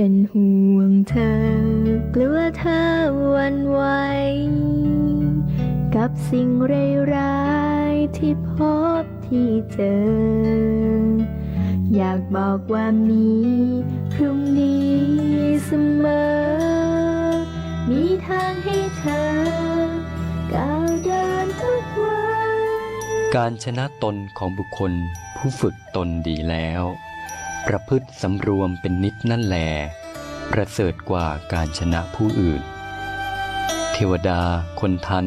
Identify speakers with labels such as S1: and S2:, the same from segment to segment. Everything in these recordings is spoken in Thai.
S1: เป็นห่วงเธอกลัวเธอวันไหวกับสิ่งร้ายๆที่พบที่เจอ อยากบอกว่ามีพรุ่งนี้เสมอ มีทางให้เธอก้าวเดินทุกวัน
S2: การชนะตนของบุคคลผู้ฝึกตนดีแล้ว ประพฤติสำรวมเป็นนิดนั่นแลประเสริฐกว่าการชนะผู้อื่น เทวดา คนทัน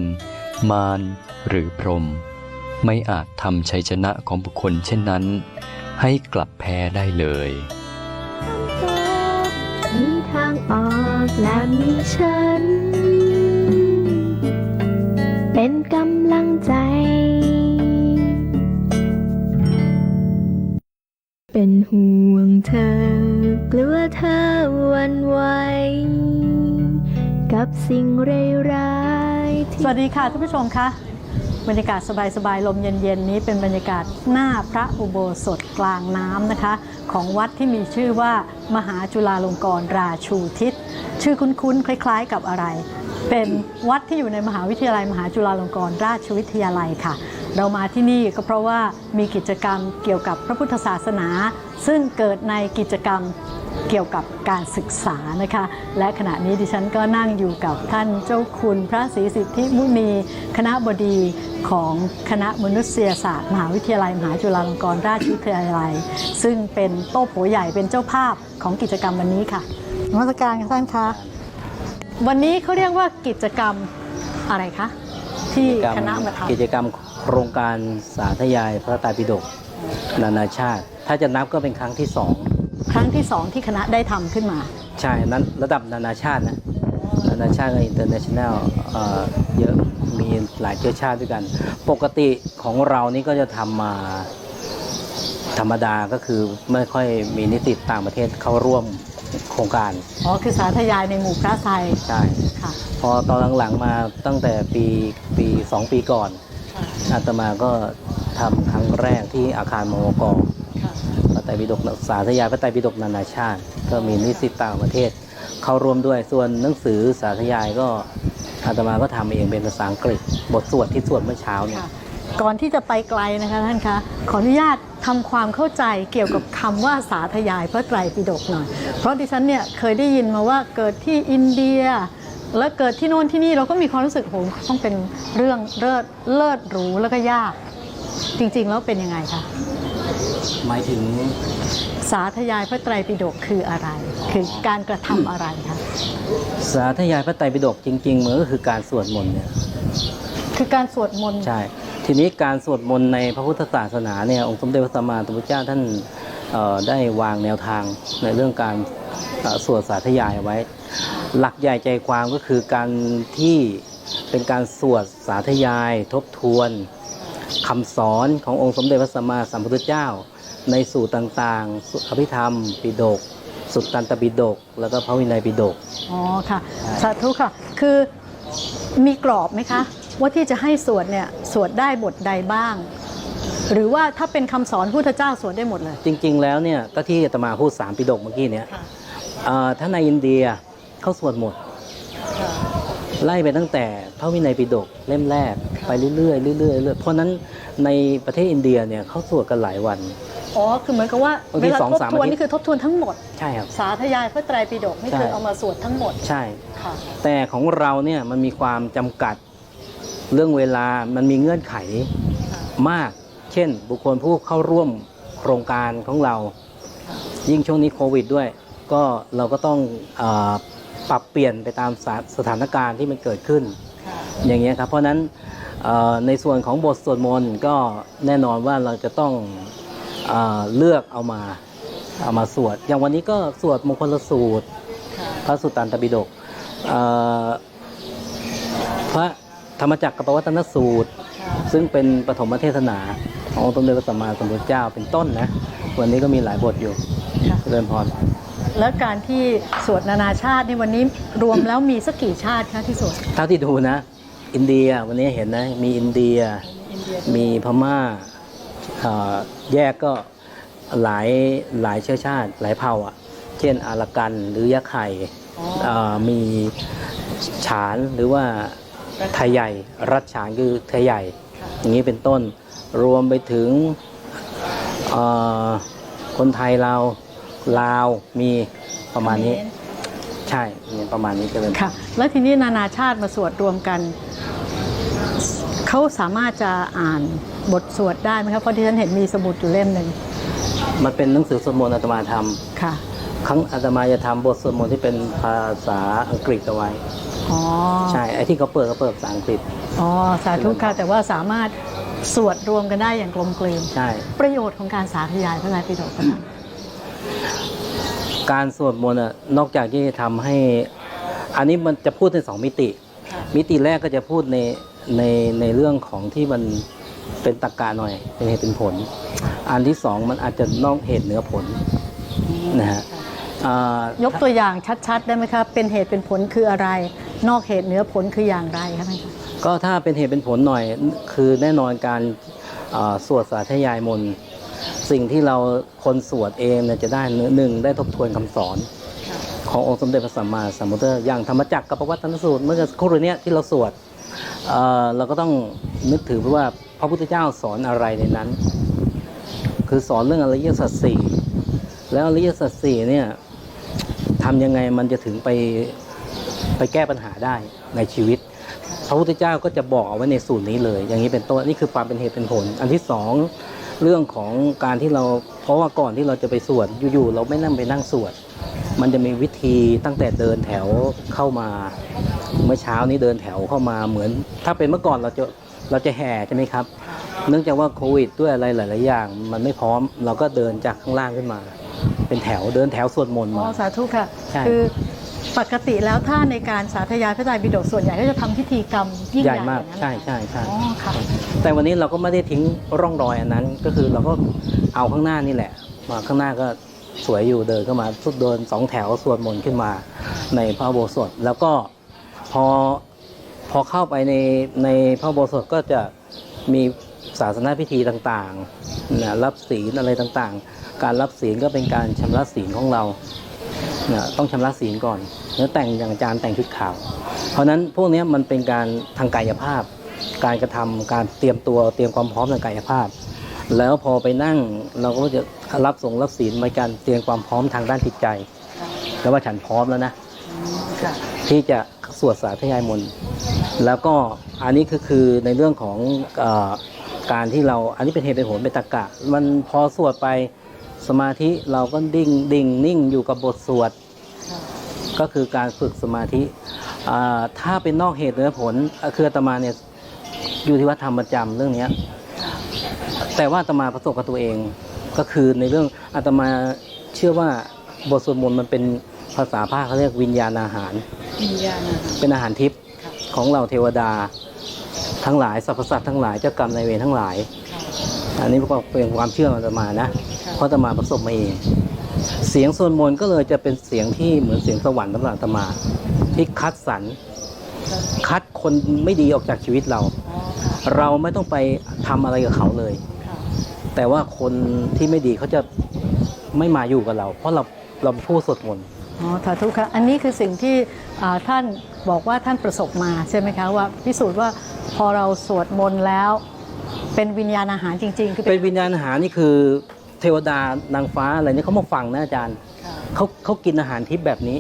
S2: มารหรือพรหมไม่อาจทำชัยชนะของบุคคลเช่นนั้น ให้กลับแพ้ได้เลย
S1: มีทางออกและมีฉัน เป็นกำลังใจ เป็นห่ว เธอกลัวเธอวันไหวกับสิ่งเร้ราย
S3: สวัสดีค่ะท่านผู้ชมคะบรรยากาศสบายๆลมเย็นๆนี้เป็นบรรยากาศหน้าพระอุโบสถกลางน้ำนะคะ ของวัดที่มีชื่อว่ามหาจุฬาลงกรณราชูทิศ ชื่อคุ้นๆคล้ายๆกับอะไร เป็นวัดที่อยู่ในมหาวิทยาลัยมหาจุฬาลงกรณราชวิทยาลัยค่ะ เรามาที่นี่ก็เพราะว่ามีกิจกรรมเกี่ยวกับพระพุทธศาสนา ซึ่งเกิดในกิจกรรมเกี่ยวกับการศึกษานะคะ และขณะนี้ดิฉันก็นั่งอยู่กับท่านเจ้าคุณพระศรีสิทธิมุนี คณะบดีของคณะมนุษยศาสตร์ มหาวิทยาลัย มหาจุฬาลงกรณราชวิทยาลัย ซึ่งเป็นโต๊ะโผใหญ่เป็นเจ้าภาพของกิจกรรมวันนี้ค่ะนมัสการค่ะท่านคะวันนี้เขาเรียกว่ากิจกรรมอะไรคะที่คณะมาทำ
S4: กิจกรรม โครงการสาธยายพระไตรปิฎกนานาชาติ ถ้าจะนับก็เป็นครั้งที่สอง
S3: ครั้งที่สองที่คณะได้ทำขึ้นมา
S4: ใช่นั้นระดับนานาชาตินะนานาชาติกับอินเตอร์เนชั่นแนลเยอะมีหลายเชื้อชาติด้วยกัน ปกติของเรานี่ก็จะทำมาธรรมดาก็คือไม่ค่อยมีนิสิตต่างประเทศเข้าร่วมโครงการ
S3: อ๋อ คือสาธยายในหมู่พระไทย
S4: ใช่
S3: ค่ะ
S4: พอตอนหลังๆมาตั้งแต่ปีปีสองปีก่อน อาตมาก็ทำครั้งแรกที่อาคารมวก
S3: ค่ะ
S4: พระไตรปิฎกสาธยายพระไตรปิฎกนานาชาติ ก็มีนิสิตต่างประเทศ เข้าร่วมด้วยส่วนหนังสือสาธยายก็อาตมาก็ทำเองเป็นภาษาอังกฤษ บทสวดที่สวดเมื่อเช้าเนี่ย
S3: ค่ะก่อนที่จะไปไกลนะคะท่านคะขออนุญาตทำความเข้าใจเกี่ยวกับคำว่าสาธยายพระไตรปิฎกหน่อย เพราะดิฉันเนี่ยเคยได้ยินมาว่าเกิดที่อินเดีย แล้วเกิดที่โน่นที่นี่เราก็มีความรู้สึกโหต้องเป็นเรื่องเลิศเลิศหรูแล้วก็ยาก จริงๆแล้วเป็นยังไงคะ
S4: หมายถึง
S3: สาธยายพระไตรปิฎกคืออะไร คือการกระทำอะไรคะ
S4: สาธยายพระไตรปิฎกจริงๆมันก็คือการสวดมนต์เนี่ย
S3: คือการสวดมนต์
S4: ใช่ทีนี้การสวดมนต์ในพระพุทธศาสนาเนี่ยองค์สมเด็จพระสัมมาสัมพุทธเจ้าท่านเอ่อได้วางแนวทางในเรื่องการเอ่อสวดสาธยายไว้ หลักใหญ่ใจความก็คือการที่เป็นการสวดสาธยายทบทวนคำสอนขององค์สมเด็จพระสัมมาสัมพุทธเจ้า ในสูตรต่างๆสุอภิธรรม ปิฎกสุตตันตปิฎกแล้วก็พระวินัยปิฎก
S3: อ๋อค่ะ สาธุค่ะ คือมีกรอบไหมคะ ว่าที่จะให้สวดเนี่ยสวดได้บทใดบ้าง หรือว่าถ้าเป็นคำสอนพุทธเจ้าสวดได้หมดเลย
S4: จริง ๆ แล้วเนี่ยก็ที่อาตมาพูดสามปิฎกเมื่อกี้เนี่ยเอ่อถ้าในอินเดีย เขาสวดหมด ไล่ไปตั้งแต่พระวินัยปิฎกเล่มแรกไปเรื่อยๆเรื่อยๆเรื่อยๆเพราะฉะนั้นในประเทศอินเดียเนี่ยเขาสวดกันหลายวัน
S3: อ๋อ คือเหมือนกับว่า
S4: บางที
S3: เวลา
S4: สอง
S3: ทบ
S4: สาม
S3: ทวน
S4: อาทิตย์
S3: นี่คือทบทวนทั้งหมด
S4: ใช่ครับ
S3: สาธยายพระไตรปิฎกนี่
S4: ใช่
S3: คือเอามาสวดทั้งหมด
S4: ใช่
S3: ค่ะ
S4: แต่ของเราเนี่ยมันมีความจำกัดเรื่องเวลา มันมีเงื่อนไขมาก เช่น บุคคลผู้เข้าร่วมโครงการของเรา ยิ่งช่วงนี้โควิดด้วย ก็เราก็ต้องเออ ปรับเปลี่ยนไปตามสถาสถานการณ์ที่มันเกิดขึ้น อย่างเงี้ยครับ เพราะฉะนั้นเอ่อในส่วนของบทสวดมนต์ก็แน่นอนว่าเราจะต้องเออเลือกเอามาเอามาสวด อย่างวันนี้ก็สวดมงคลสูตร พระสุตตันตปิฎกเอ่อพระธรรมจักรกับปวัตนสูตร ซึ่งเป็นปฐมเทศนาขององค์สมเด็จพระสัมมาสัมพุทธเจ้าเป็นต้นนะ วันนี้ก็มีหลายบทอยู่
S3: ค่ะ
S4: เจริญพร
S3: แล้วการที่สวดนานาชาติในวันนี้รวมแล้วมีสักกี่ชาติคะที่สวด
S4: เท่าที่ดูนะ อินเดียวันนี้เห็นนะมีอินเดียมีพม่าเอ่อแยกก็หลายหลายเชื้อชาติ หลายเผ่าอะ เช่นอาละกันหรือยะไข่ามีฉานหรือว่าไทยใหญ่ รัดฉานคือไทยใหญ่ อย่างนี้เป็นต้นรวมไปถึงเอ่อคนไทยเรา ลาวมีประมาณนี้ ใช่เนี่ยประมาณนี้จะเป็น
S3: ค่ะ แล้วทีนี้นานาชาติมาสวดรวมกัน เขาสามารถจะอ่านบทสวดได้ไหมครับเพราะที่ฉันเห็นมีสมุดอยู่เล่มหนึ่ง
S4: มันเป็นหนังสือสวดมนต์อาตมาท
S3: ค่ะำ
S4: ครั้งอาตมาจะทำบทสวดมนต์ที่เป็นภาษาอังกฤษเอาไว้
S3: อ๋อ
S4: ใช่ไอ้ที่เขาเปิดก็เปิดภาษาอังกฤษ
S3: อ๋อสาธุค่ะแต่ว่าสามารถสวดรวมกันได้อย่างกลมกลืน
S4: ใช่
S3: ประโยชน์ของการสาธยายพระไตรปิฎกค่ะ
S4: การสวดมนต์อะนอกจากที่จะทำให้ อันนี้มันจะพูดในสองมิติ มิติแรกก็จะพูดในในในเรื่องของที่มันเป็นตรรกะหน่อย เป็นเหตุเป็นผล อันที่สองมันอาจจะนอกเหตุเหนือผลนะฮะอ่าย
S3: กตัวอย่างชัดๆ ได้ไหมครับเป็นเหตุเป็นผลคืออะไร นอกเหตุเหนือผลคืออย่างไรคะท่านคะ
S4: ก็ถ้าเป็นเหตุเป็นผลหน่อย คือแน่นอนการอ่าสวดสาธยายมนต์ สิ่งที่เราคนสวดเองเนี่ยจะได้หนึ่งได้ทบทวนคำสอน ขององค์สมเด็จพระสัมมาสัมพุทธเจ้าอย่างธรรมจักรกับปวัตตนสูตรเมื่อสักครู่เนี้ยที่เราสวดเอ่อเราก็ต้องนึกถือว่าพระพุทธเจ้าสอนอะไรในนั้น คือสอนเรื่องอริยสัจสี่แล้วอริยสัจสี่เนี่ยทำยังไงมันจะถึงไปไปแก้ปัญหาได้ในชีวิต พระพุทธเจ้าก็จะบอกเอาไว้ในสูตรนี้เลย อย่างนี้เป็นต้นนี่คือความเป็นเหตุเป็นผล อันที่สอง เรื่องของการที่เราเพราะว่าก่อนที่เราจะไปสวดอยู่ๆเราไม่นั่งไปนั่งสวด มันจะมีวิธีตั้งแต่เดินแถวเข้ามา เมื่อเช้านี้เดินแถวเข้ามาเหมือน ถ้าเป็นเมื่อก่อนเราจะเราจะแห่ใช่ไหมครับ เนื่องจากว่าโควิดด้วยอะไรหลายๆอย่าง มันไม่พร้อมเราก็เดินจากข้างล่างขึ้นมา เป็นแถวเดินแถวสวดมนต์
S3: อ๋อ
S4: มา
S3: สาธุค่ะ
S4: ใช่
S3: คือ ปกติแล้วถ้าในการสาธยายพระไตรปิฎกส่วนใหญ่ก็จะทำพิธีกรรมยิ่ง
S4: ให
S3: ให
S4: ญ่
S3: ญ่
S4: มาก
S3: อย่างนั้น
S4: ใช่ใช่ใช่
S3: อ๋อค่ะ
S4: แต่วันนี้เราก็ไม่ได้ทิ้งร่องรอยอันนั้น ก็คือเราก็เอาข้างหน้านี่แหละมาข้างหน้าก็สวยอยู่เดินเข้ามาสุดเดินสองแถวสวดมนต์ขึ้นมาในพระอุโบสถแล้วก็พอพอเข้าไปในในพระอุโบสถก็จะมีศาสนาพิธีต่างๆนะรับศีลอะไรต่างๆ การรับศีลก็เป็นการชำระศีลของเรานะต้องชำระศีลก่อน แล้วแต่งอย่างอาจารย์แต่งชุดขาว เพราะนั้นพวกนี้มันเป็นการทางกายภาพ การกระทำการเตรียมตัวเตรียมความพร้อมทางกายภาพ แล้วพอไปนั่งเราก็จะรับส่งรับศีลในการเตรียมความพร้อมทางด้านจิตใจ แล้วว่าฉันพร้อมแล้วนะที่จะสวดสาธยายมนต์แล้วก็อันนี้คือคือในเรื่องของอการที่เราอันนี้เป็นเหตุเป็นผลเป็นตรรกะ มันพอสวดไปสมาธิเราก็ดิ่งดิ่งนิ่งอยู่กับบทสวด ก็คือการฝึกสมาธิอ่าถ้าเป็นนอกเหตุเหนือผลอะคืออาตมาเนี่ยอยู่ที่วัดธรรมประจำเรื่องเนี้ยแต่ว่าอาตมาประสบกับตัวเองก็คือในเรื่องอาตมาเชื่อว่าบทสวดมนต์มันเป็นภาษาภาคเขาเรียกวิญญาณอาหาร
S3: วิญญาณอาหาร
S4: เป็นอาหารทิพย์
S3: ค่ะ
S4: ของเราเทวดาทั้งหลายสรรพสัตว์ทั้งหลายเจ้ากรรมนายเวรทั้งหลาย อันนี้ก็เป็นความเชื่อของอาตมานะเพราะอาตมาประสบมาเอง เสียงสวดมนต์ก็เลยจะเป็นเสียงที่เหมือนเสียงสวรรค์สำหรับอาตมาที่คัดสรรคัดคนไม่ดีออกจากชีวิตเรา เราไม่ต้องไปทำอะไรกับเขาเลย แต่ว่าคนที่ไม่ดีเขาจะไม่มาอยู่กับเรา เพราะเราเราผู้สวดมนต์
S3: อ๋อสาธุค่ะอันนี้คือสิ่งที่อ่าท่านบอกว่าท่านประสบมาใช่ไหมคะว่าพิสูจน์ว่าพอเราสวดมนต์แล้ว เป็นวิญญาณอาหารจริง ๆ คือ
S4: เป็นวิญญาณอาหารนี่คือ เทวดานางฟ้าอะไรนี่เขามาฟังนะอาจารย์เขาเขากินอาหารทิพย์แบบนี้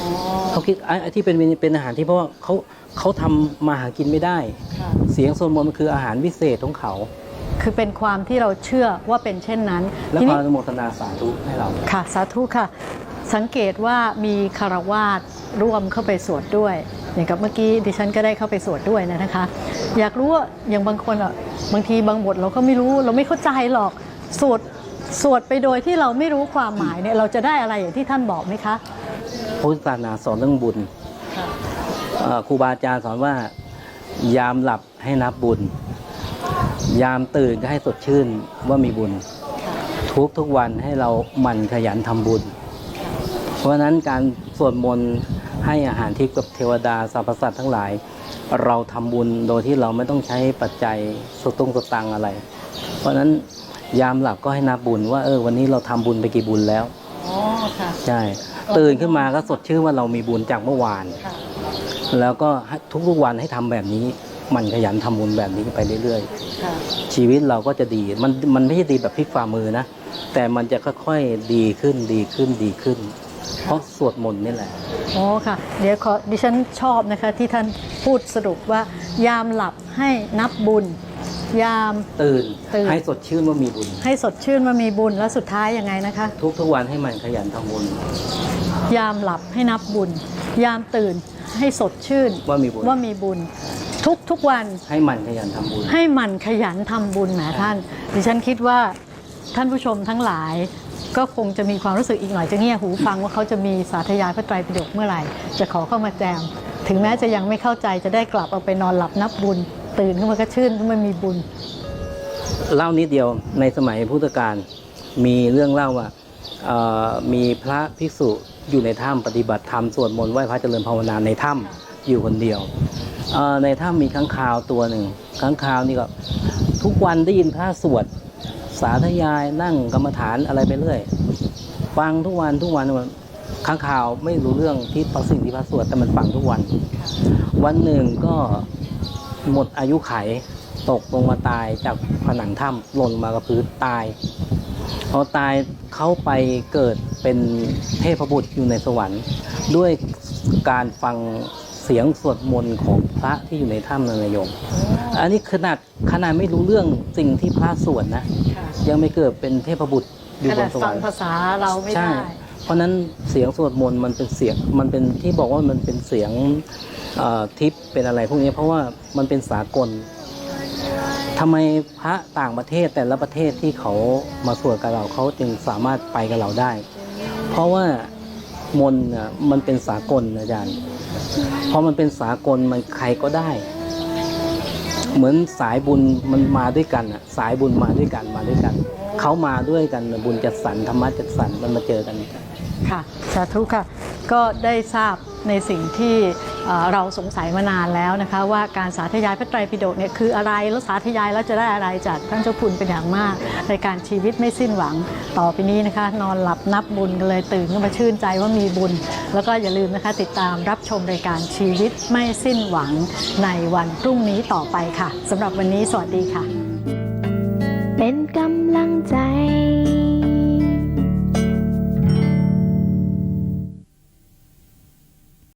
S3: อ๋อ
S4: เขาคิดไอ้ไอ้ที่เป็นเป็นอาหารที่เพราะว่าเขาเขาทำมาหากินไม่ได้
S3: ค่ะ
S4: เสียงโซนมนต์มันคืออาหารวิเศษของเขา
S3: คือเป็นความที่เราเชื่อว่าเป็นเช่นนั้น
S4: และ
S3: ที
S4: ควา
S3: นี้
S4: มอนุโมทนาสาธุให้เรา
S3: ค่ะ สาธุค่ะ สังเกตว่ามีคารวาสร่วมเข้าไปสวดด้วย อย่างกับเมื่อกี้ดิฉันก็ได้เข้าไปสวดด้วยนะคะ อยากรู้ว่าอย่างบางคนอะบางทีบางบทเราก็ไม่รู้เราไม่เข้าใจหรอก สวดสวดไปโดยที่เราไม่รู้ความหมายเนี่ยเราจะได้อะไรอย่างที่ท่านบอกไหมคะ
S4: พุทธศาสนาสอนเรื่องบุญเอ่อครูบาอาจารย์สอนว่า ยามหลับให้นับบุญ ยามตื่นก็ให้สดชื่นว่ามีบุญ ทุกทุกๆวันให้เราหมั่นขยันทำบุญ เพราะฉะนั้นการสวดมนต์ให้อาหารทิพย์กับเทวดาสรรพสัตว์ทั้งหลาย เราทำบุญโดยที่เราไม่ต้องใช้ปัจจัยสตุ้งสตังค์อะไร เพราะฉะนั้น ยามหลับก็ให้นับบุญว่าเออวันนี้เราทำบุญไปกี่บุญแล้ว
S3: อ๋อค่ะ
S4: ใช่ ตื่นขึ้นมาก็สดชื่นว่าเรามีบุญจากเมื่อวาน แล้วก็ให้ทุกๆวันให้ทำแบบนี้ มันขยันทำบุญแบบนี้ไปเรื่อยๆชีวิตเราก็จะดีมันมันไม่ใช่ดีแบบพลิกฝ่ามือนะแต่มันจะค่อยๆดีขึ้นดีขึ้นดีขึ้น เพราะสวดมนต์นี่แหละ
S3: โอ้ค่ะ เดี๋ยวขอดิฉันชอบนะคะที่ท่านพูดสรุปว่ายามหลับให้นับบุญ ยาม
S4: ตื่น
S3: ตื่น
S4: ให้สดชื่นว่ามีบุญ
S3: ให้สดชื่นว่ามีบุญแล้วสุดท้ายยังไงนะคะ
S4: ทุกๆวันให้มันขยันทำบุญ
S3: ยามหลับให้นับบุญ ยามตื่นให้สดชื่น
S4: ว่ามีบุญ
S3: ว่ามีบุญ ทุกทุกวัน
S4: ให้มันขยันทำบุญ
S3: ให้หมันขยันทำบุญแหมท่าน ดิฉันคิดว่าท่านผู้ชมทั้งหลาย ก็คงจะมีความรู้สึกอีกหน่อยจะเงี่ยหูฟังว่าเขาจะมีสาธยายพระไตรปิฎกเมื่อไหร่ จะขอเข้ามาแจม ถึงแม้จะยังไม่เข้าใจจะได้กลับเอาไปนอนหลับนับบุญ ตื่นขึ้นมาก็ชื่นขึ้นมามีบุญ
S4: เล่านิดเดียวในสมัยพุทธกาลมีเรื่องเล่าว่ามีพระภิกษุอยู่ในถ้ำปฏิบัติธรรมสวดมนต์ไหว้พระเจริญภาวนาในถ้ำอยู่คนเดียวในถ้ำมีค้างคาวตัวหนึ่งค้างคาวนี่ก็ทุกวันได้ยินพระสวดสาธยายนั่งกรรมฐานอะไรไปเรื่อยฟังทุกวันทุกวันทุกวันค้างคาวไม่รู้เรื่องที่ฟังสิ่งที่พระสวดแต่มันฟังทุกวัน วันหนึ่งก็ หมดอายุไขตกลงมาตายจากผนังถ้ำหล่นมากับพื้นตายพอตายเข้าไปเกิดเป็นเทพบุตรอยู่ในสวรรค์ ด้วยการฟังเสียงสวดมนต์ของพระที่อยู่ในถ้ำนนายโยม อันนี้ขนาดขนาดไม่รู้เรื่องสิ่งที่พระสวดนะ ยังไม่เกิดเป็นเทพบุตรอยู่
S3: ข
S4: บ
S3: นานด
S4: สว
S3: ฟั
S4: รงรค์
S3: ภาษาเราไม่
S4: ใช่
S3: ได้
S4: เพราะฉะนั้นเสียงสวดมนต์มันเป็นเสียงมันเป็นที่บอกว่ามันเป็นเสียงเอ่อ ทิพย์เป็นอะไรพวกนี้เพราะว่ามันเป็นสากลทำไมพระต่างประเทศแต่ละประเทศที่เขามาสวดกับเราเขาจึงสามารถไปกับเราได้ เพราะว่ามน์มันเป็นสากลนะอาจารย์พอมันเป็นสากลมันใครก็ได้ เหมือนสายบุญมันมาด้วยกันอะสายบุญมาด้วยกันมาด้วยกันเขามาด้วยกันบุญจัดสรรธรรมะจัดสรรมันมาเจอกัน
S3: ค่ะสาธุค่ะ ก็ได้ทราบในสิ่งที่ เราสงสัยมานานแล้วนะคะว่าการสาธยายพระไตรปิฎกเนี่ยคืออะไรแล้วสาธยายแล้วจะได้อะไรจากท่านเจ้าคุณเป็นอย่างมาก ในการชีวิตไม่สิ้นหวังต่อไปนี้นะคะ นอนหลับนับบุญกันเลยตื่นขึ้นมาชื่นใจว่ามีบุญ แล้วก็อย่าลืมนะคะติดตามรับชมรายการชีวิตไม่สิ้นหวังในวันพรุ่งนี้ต่อไปค่ะสำหรับวันนี้สวัสดีค่ะ
S1: เป็นกำลังใจ